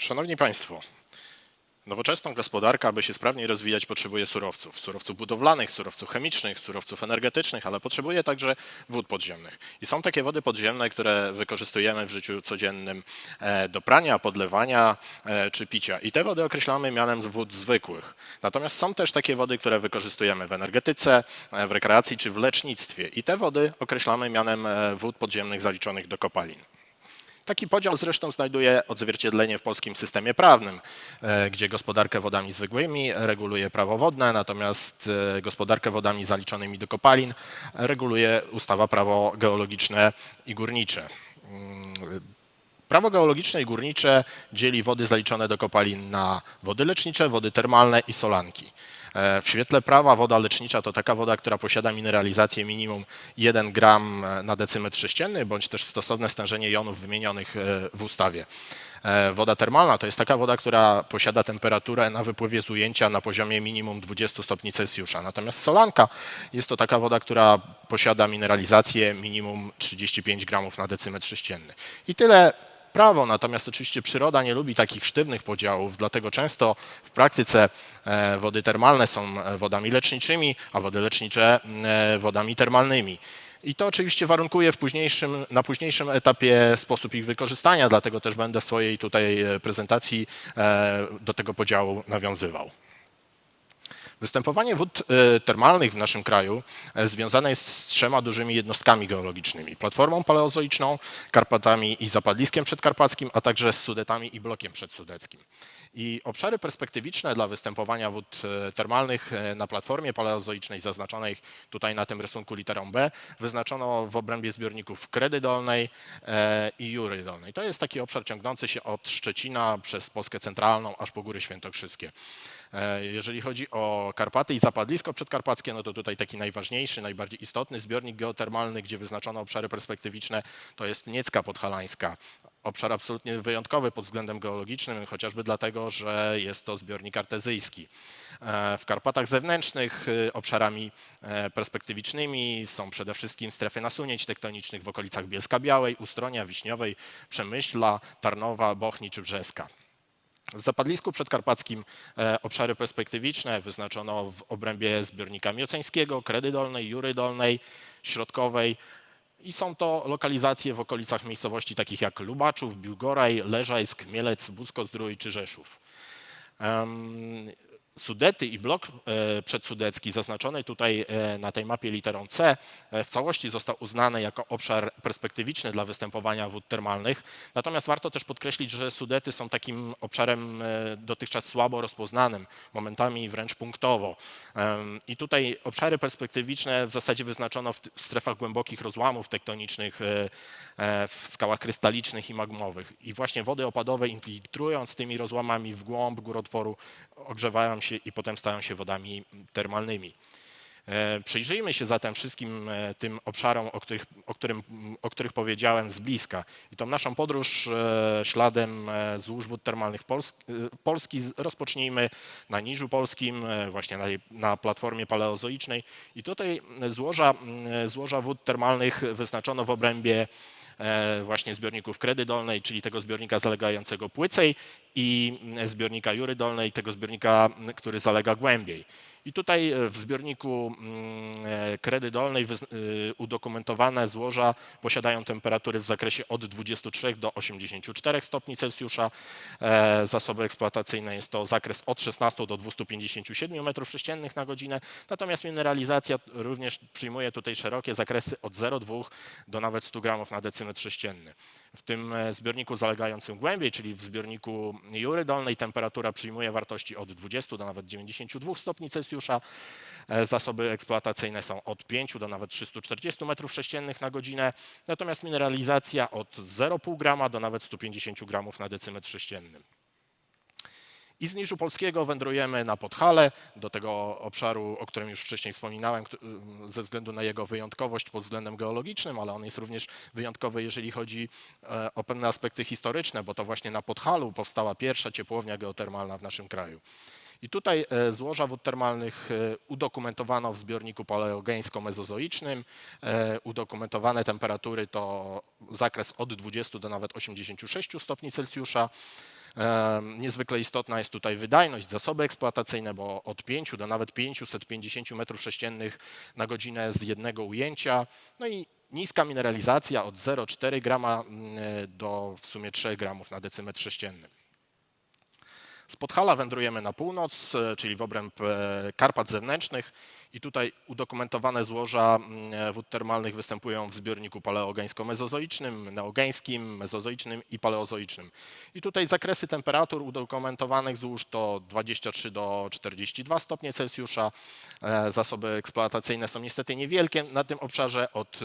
Szanowni Państwo, nowoczesna gospodarka, aby się sprawniej rozwijać, potrzebuje surowców. Surowców budowlanych, surowców chemicznych, surowców energetycznych, ale potrzebuje także wód podziemnych. I są takie wody podziemne, które wykorzystujemy w życiu codziennym e, do prania, podlewania e, czy picia. I te wody określamy mianem wód zwykłych. Natomiast są też takie wody, które wykorzystujemy w energetyce, e, w rekreacji czy w lecznictwie. I te wody określamy mianem wód podziemnych zaliczonych do kopalin. Taki podział zresztą znajduje odzwierciedlenie w polskim systemie prawnym, e, gdzie gospodarkę wodami zwykłymi reguluje prawo wodne, natomiast e, gospodarkę wodami zaliczonymi do kopalin reguluje ustawa prawo geologiczne i górnicze. Mm, Prawo geologiczne i górnicze dzieli wody zaliczone do kopalin na wody lecznicze, wody termalne i solanki. E, W świetle prawa woda lecznicza to taka woda, która posiada mineralizację minimum 1 gram na decymetr sześcienny, bądź też stosowne stężenie jonów wymienionych e, w ustawie. E, Woda termalna to jest taka woda, która posiada temperaturę na wypływie z ujęcia na poziomie minimum 20 stopni Celsjusza. Natomiast solanka jest to taka woda, która posiada mineralizację minimum 35 gramów na decymetr sześcienny. I tyle prawo, natomiast oczywiście przyroda nie lubi takich sztywnych podziałów, dlatego często w praktyce e, wody termalne są e, wodami leczniczymi, a wody lecznicze e, wodami termalnymi. I to oczywiście warunkuje późniejszym, na późniejszym etapie sposób ich wykorzystania, dlatego też będę w swojej tutaj prezentacji do tego podziału nawiązywał. Występowanie wód e, termalnych w naszym kraju e, związane jest z trzema dużymi jednostkami geologicznymi. Platformą paleozoiczną, Karpatami i zapadliskiem przedkarpackim, a także z Sudetami i blokiem przedsudeckim. I obszary perspektywiczne dla występowania wód e, termalnych e, na platformie paleozoicznej zaznaczonej tutaj na tym rysunku literą B wyznaczono w obrębie zbiorników Kredy Dolnej e, i Jury Dolnej. To jest taki obszar ciągnący się od Szczecina przez Polskę Centralną aż po Góry Świętokrzyskie. Jeżeli chodzi o Karpaty i zapadlisko przedkarpackie, no to tutaj taki najważniejszy, najbardziej istotny zbiornik geotermalny, gdzie wyznaczono obszary perspektywiczne, to jest Niecka Podhalańska. Obszar absolutnie wyjątkowy pod względem geologicznym, chociażby dlatego, że jest to zbiornik artezyjski. E, W Karpatach zewnętrznych y, obszarami e, perspektywicznymi są przede wszystkim strefy nasunięć tektonicznych w okolicach Bielska Białej, Ustronia, Wiśniowej, Przemyśla, Tarnowa, Bochni czy Brzeska. W zapadlisku przedkarpackim e, obszary perspektywiczne wyznaczono w obrębie zbiornika mioceńskiego, Kredy Dolnej, Jury Dolnej, Środkowej i są to lokalizacje w okolicach miejscowości takich jak Lubaczów, Biłgoraj, Leżajsk, Mielec, Busko-Zdrój czy Rzeszów. Sudety i blok e, przedsudecki zaznaczony tutaj e, na tej mapie literą C e, w całości został uznany jako obszar perspektywiczny dla występowania wód termalnych. Natomiast warto też podkreślić, że Sudety są takim obszarem dotychczas słabo rozpoznanym, momentami wręcz punktowo. I tutaj obszary perspektywiczne w zasadzie wyznaczono w strefach głębokich rozłamów tektonicznych, w skałach krystalicznych i magmowych. I właśnie wody opadowe infiltrując tymi rozłamami w głąb górotworu ogrzewają się i potem stają się wodami termalnymi. E, Przyjrzyjmy się zatem wszystkim e, tym obszarom, o których, o, którym, o których powiedziałem z bliska. I tą naszą podróż e, śladem złóż wód termalnych Pols Polski rozpocznijmy na Niżu Polskim, właśnie na, na platformie paleozoicznej. I tutaj złoża, złoża wód termalnych wyznaczono w obrębie właśnie zbiorników Kredy Dolnej, czyli tego zbiornika zalegającego płycej i mm, zbiornika Jury Dolnej, tego zbiornika, który zalega głębiej. I tutaj e, w zbiorniku mm, e, Kredy Dolnej y, udokumentowane złoża posiadają temperatury w zakresie od 23 do 84 stopni Celsjusza. E, Zasoby eksploatacyjne jest to zakres od 16 do 257 m3 na godzinę. Natomiast mineralizacja również przyjmuje tutaj szerokie zakresy od 0,2 do nawet 100 gramów na decymetr sześcienny. W tym e, zbiorniku zalegającym głębiej, czyli w zbiorniku Jury Dolnej, temperatura przyjmuje wartości od 20 do nawet 92 stopni Celsjusza. E, Zasoby eksploatacyjne są od 5 do nawet 340 m3 na godzinę, natomiast mineralizacja od 0,5 grama do nawet 150 gramów na decymetr sześcienny. I z Niżu Polskiego wędrujemy na Podhale, do tego obszaru, o którym już wcześniej wspominałem, ze względu na jego wyjątkowość pod względem geologicznym, ale on jest również wyjątkowy, jeżeli chodzi e, o pewne aspekty historyczne, bo to właśnie na Podhalu powstała pierwsza ciepłownia geotermalna w naszym kraju. I tutaj e, złoża wód termalnych e, udokumentowano w zbiorniku paleogeńsko-mezozoicznym. E, Udokumentowane temperatury to zakres od 20 do nawet 86 stopni Celsjusza. Niezwykle istotna jest tutaj wydajność, zasoby eksploatacyjne, bo od 5 do nawet 550 m3 na godzinę z jednego ujęcia. No i niska mineralizacja od 0,4 grama mm, do w sumie 3 gramów na decymetr sześcienny. Z Podhala wędrujemy na północ, e, czyli w obręb e, Karpat zewnętrznych i tutaj udokumentowane złoża mm, wód termalnych występują w zbiorniku paleogeńsko-mezozoicznym, neogeńskim, mezozoicznym i paleozoicznym. I tutaj zakresy temperatur udokumentowanych złóż to 23 do 42 stopnie Celsjusza. E, Zasoby eksploatacyjne są niestety niewielkie na tym obszarze od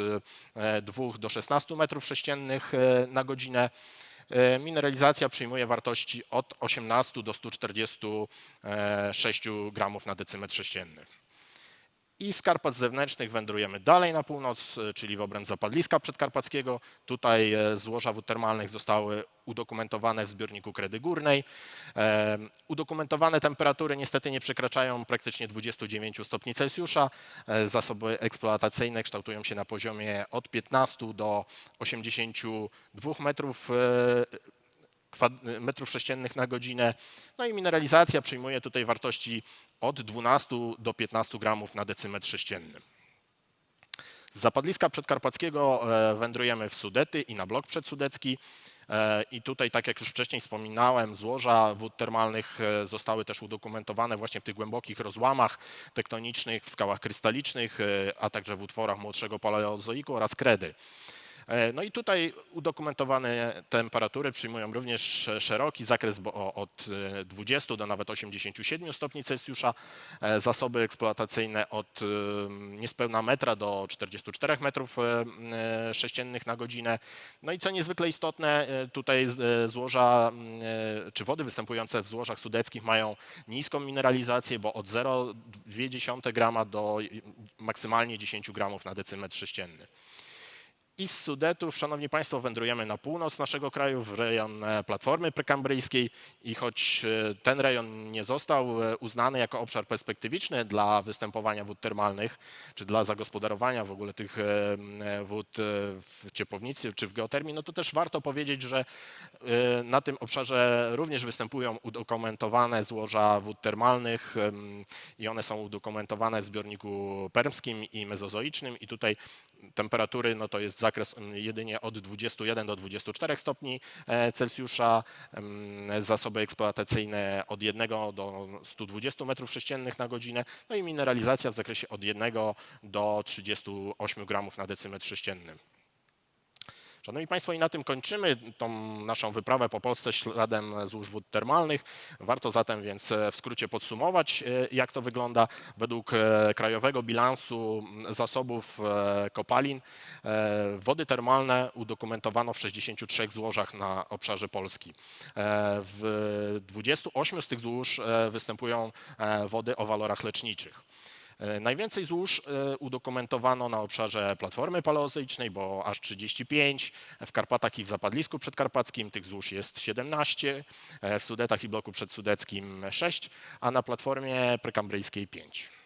e, 2 do 16 metrów sześciennych e, na godzinę. E, Mineralizacja przyjmuje wartości od 18 do 146 gramów na decymetr sześcienny. I z Karpat zewnętrznych wędrujemy dalej na północ, e, czyli w obręb zapadliska przedkarpackiego. Tutaj e, złoża wód termalnych zostały udokumentowane w zbiorniku Kredy Górnej. E, Udokumentowane temperatury niestety nie przekraczają praktycznie 29 stopni Celsjusza. Zasoby eksploatacyjne kształtują się na poziomie od 15 do 82 metrów metrów sześciennych na godzinę. No i mineralizacja przyjmuje tutaj wartości od 12 do 15 gramów na decymetr sześcienny. Z zapadliska przedkarpackiego e, wędrujemy w Sudety i na blok przedsudecki. E, I tutaj, tak jak już wcześniej wspominałem, złoża wód termalnych e, zostały też udokumentowane właśnie w tych głębokich rozłamach tektonicznych, w skałach krystalicznych, a także w utworach młodszego paleozoiku oraz kredy. E, No i tutaj udokumentowane temperatury przyjmują również szeroki zakres bo od e, 20 do nawet 87 stopni Celsjusza, e, zasoby eksploatacyjne od e, niespełna metra do 44 metrów e, e, sześciennych na godzinę. No i co niezwykle istotne, e, tutaj e, złoża e, czy wody występujące w złożach sudeckich mają niską mineralizację, bo od 0,2 grama do maksymalnie 10 gramów na decymetr sześcienny. I z Sudetów, szanowni państwo, wędrujemy na północ naszego kraju, w rejon e, Platformy Prekambryjskiej i choć e, ten rejon nie został e, uznany jako obszar perspektywiczny dla występowania wód termalnych, czy dla zagospodarowania w ogóle tych wód w ciepłownictwie czy w geotermii, no to też warto powiedzieć, że na tym obszarze również występują udokumentowane złoża wód termalnych i one są udokumentowane w zbiorniku permskim i mezozoicznym. I tutaj temperatury, no to jest zakres mm, jedynie od 21 do 24 stopni e, Celsjusza, em, zasoby eksploatacyjne od 1 do 120 metrów sześciennych na godzinę, no i mineralizacja w zakresie od 1 do 38 gramów na decymetr sześcienny. Szanowni Państwo, i na tym kończymy tą naszą wyprawę po Polsce śladem złóż wód termalnych. Warto zatem więc e, w skrócie podsumować, e, jak to wygląda według e, krajowego bilansu zasobów kopalin. Wody termalne udokumentowano w 63 złożach na obszarze Polski. W 28 z tych złóż występują wody o walorach leczniczych. E, Najwięcej złóż e, udokumentowano na obszarze Platformy Paleozoicznej, bo aż 35, w Karpatach i w Zapadlisku Przedkarpackim tych złóż jest 17, e, w Sudetach i bloku przedsudeckim 6, a na Platformie Prekambryjskiej 5.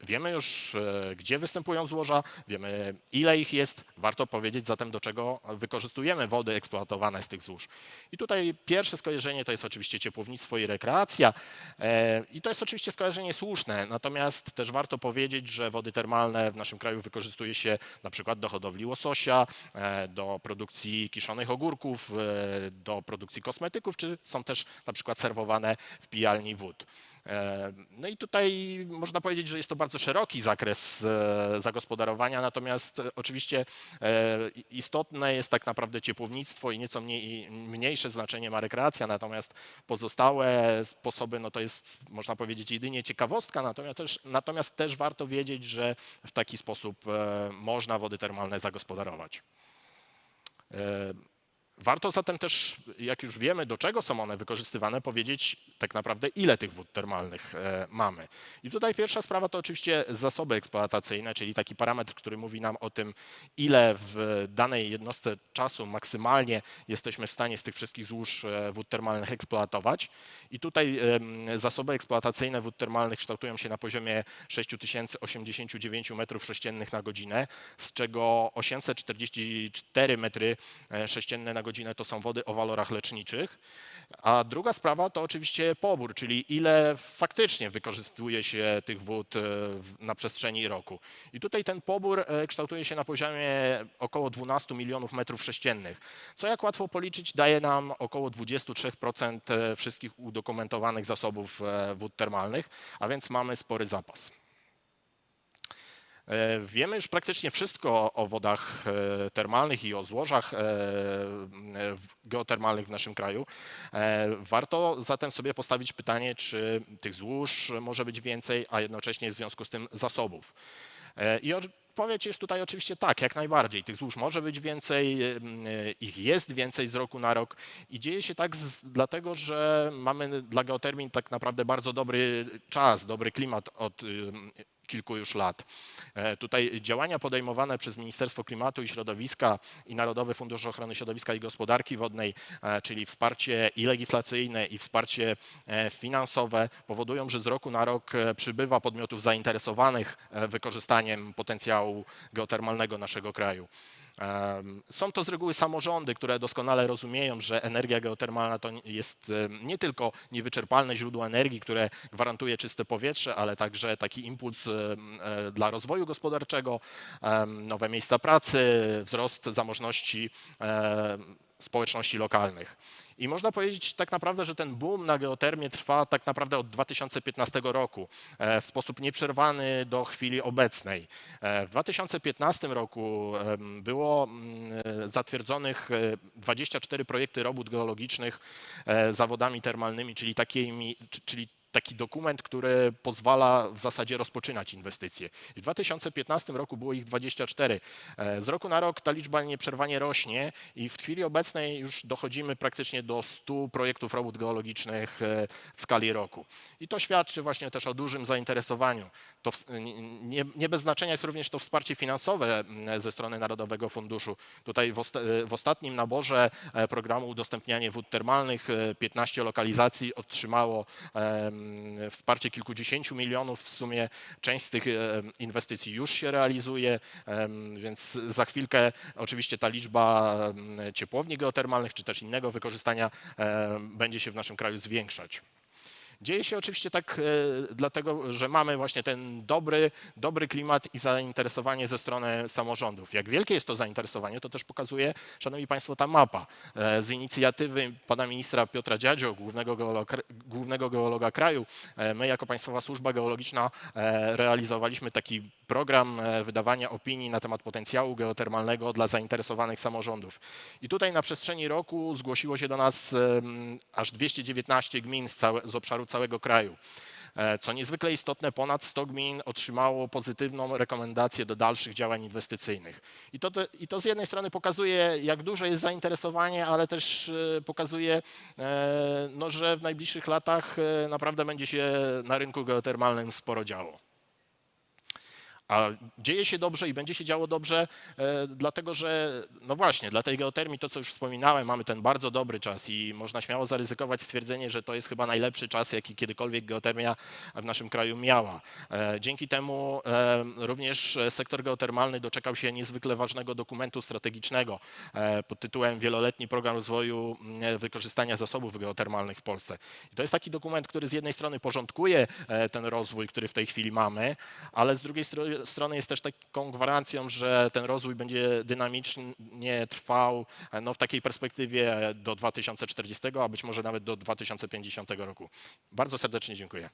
Wiemy już, e, gdzie występują złoża, wiemy, ile ich jest. Warto powiedzieć zatem, do czego wykorzystujemy wody eksploatowane z tych złóż. I tutaj pierwsze skojarzenie to jest oczywiście ciepłownictwo i rekreacja. E, I to jest oczywiście skojarzenie słuszne, natomiast też warto powiedzieć, że wody termalne w naszym kraju wykorzystuje się na przykład do hodowli łososia, e, do produkcji kiszonych ogórków, do produkcji kosmetyków, czy są też na przykład serwowane w pijalni wód. E, No i tutaj można powiedzieć, że jest to bardzo szeroki zakres e, zagospodarowania, natomiast e, oczywiście istotne jest tak naprawdę ciepłownictwo i nieco mniej, mniejsze znaczenie ma rekreacja, natomiast pozostałe sposoby, no to jest można powiedzieć jedynie ciekawostka, natomiast też, natomiast też warto wiedzieć, że w taki sposób można wody termalne zagospodarować. Warto zatem też, jak już wiemy, do czego są one wykorzystywane, powiedzieć tak naprawdę, ile tych wód termalnych e, mamy. I tutaj pierwsza sprawa to oczywiście zasoby eksploatacyjne, czyli taki parametr, który mówi nam o tym, ile w danej jednostce czasu maksymalnie jesteśmy w stanie z tych wszystkich złóż e, wód termalnych eksploatować. I tutaj zasoby eksploatacyjne wód termalnych kształtują się na poziomie 6089 metrów sześciennych na godzinę, z czego 844 metry e, sześcienne na godzinę to są wody o walorach leczniczych. A druga sprawa to oczywiście pobór, czyli ile faktycznie wykorzystuje się tych wód e, na przestrzeni roku. I tutaj ten pobór e, kształtuje się na poziomie około 12 milionów metrów sześciennych, co jak łatwo policzyć daje nam około 23% e, wszystkich udokumentowanych zasobów wód termalnych, a więc mamy spory zapas. E, Wiemy już praktycznie wszystko o wodach e, termalnych i o złożach e, geotermalnych w naszym kraju. Warto zatem sobie postawić pytanie, czy tych złóż może być więcej, a jednocześnie w związku z tym zasobów. I odpowiedź jest tutaj oczywiście tak, jak najbardziej. Tych złóż może być więcej, ich jest więcej z roku na rok i dzieje się tak z, dlatego, że mamy dla geotermii tak naprawdę bardzo dobry czas, dobry klimat od kilku już lat. E, Tutaj działania podejmowane przez Ministerstwo Klimatu i Środowiska i Narodowy Fundusz Ochrony Środowiska i Gospodarki Wodnej, e, czyli wsparcie i legislacyjne, i wsparcie e, finansowe, powodują, że z roku na rok przybywa podmiotów zainteresowanych wykorzystaniem potencjału geotermalnego naszego kraju. Są to z reguły samorządy, które doskonale rozumieją, że energia geotermalna to jest nie tylko niewyczerpalne źródło energii, które gwarantuje czyste powietrze, ale także taki impuls e, dla rozwoju gospodarczego, nowe miejsca pracy, wzrost zamożności społeczności lokalnych. I można powiedzieć tak naprawdę, że ten boom na geotermię trwa tak naprawdę od 2015 roku e, w sposób nieprzerwany do chwili obecnej. E, W 2015 roku było mm, e, zatwierdzonych e, 24 projekty robót geologicznych zawodami termalnymi, czyli takimi, czy- czyli taki dokument, który pozwala w zasadzie rozpoczynać inwestycje. W 2015 roku było ich 24. E, Z roku na rok ta liczba nieprzerwanie rośnie i w chwili obecnej już dochodzimy praktycznie do 100 projektów robót geologicznych e, w skali roku. I to świadczy właśnie też o dużym zainteresowaniu. To nie, nie bez znaczenia jest również to wsparcie finansowe ze strony Narodowego Funduszu. Tutaj w, osta- w ostatnim naborze e, programu udostępnianie wód termalnych e, 15 lokalizacji otrzymało wsparcie kilkudziesięciu milionów. W sumie część z tych em, inwestycji już się realizuje, więc za chwilkę oczywiście ta liczba em, ciepłowni geotermalnych czy też innego wykorzystania em, będzie się w naszym kraju zwiększać. Dzieje się oczywiście tak e, dlatego, że mamy właśnie ten dobry, dobry klimat i zainteresowanie ze strony samorządów. Jak wielkie jest to zainteresowanie, to też pokazuje, szanowni państwo, ta mapa. E, Z inicjatywy pana ministra Piotra Dziadzio, głównego geologa, głównego geologa kraju, e, my jako Państwowa Służba Geologiczna realizowaliśmy taki program wydawania opinii na temat potencjału geotermalnego dla zainteresowanych samorządów. I tutaj na przestrzeni roku zgłosiło się do nas aż 219 gmin z, całe, z obszaru całego kraju. E, Co niezwykle istotne, ponad 100 gmin otrzymało pozytywną rekomendację do dalszych działań inwestycyjnych. I to, I to z jednej strony pokazuje, jak duże jest zainteresowanie, ale też e, pokazuje, e, no, że w najbliższych latach naprawdę będzie się na rynku geotermalnym sporo działo. A dzieje się dobrze i będzie się działo dobrze, e, dlatego że, no właśnie, dla tej geotermii, to co już wspominałem, mamy ten bardzo dobry czas i można śmiało zaryzykować stwierdzenie, że to jest chyba najlepszy czas, jaki kiedykolwiek geotermia w naszym kraju miała. E, Dzięki temu e, również sektor geotermalny doczekał się niezwykle ważnego dokumentu strategicznego pod tytułem Wieloletni Program Rozwoju mm, Wykorzystania Zasobów Geotermalnych w Polsce. I to jest taki dokument, który z jednej strony porządkuje ten rozwój, który w tej chwili mamy, ale z drugiej stro- strony jest też taką gwarancją, że ten rozwój będzie dynamicznie trwał no, w takiej perspektywie do 2040, a być może nawet do 2050 roku. Bardzo serdecznie dziękuję.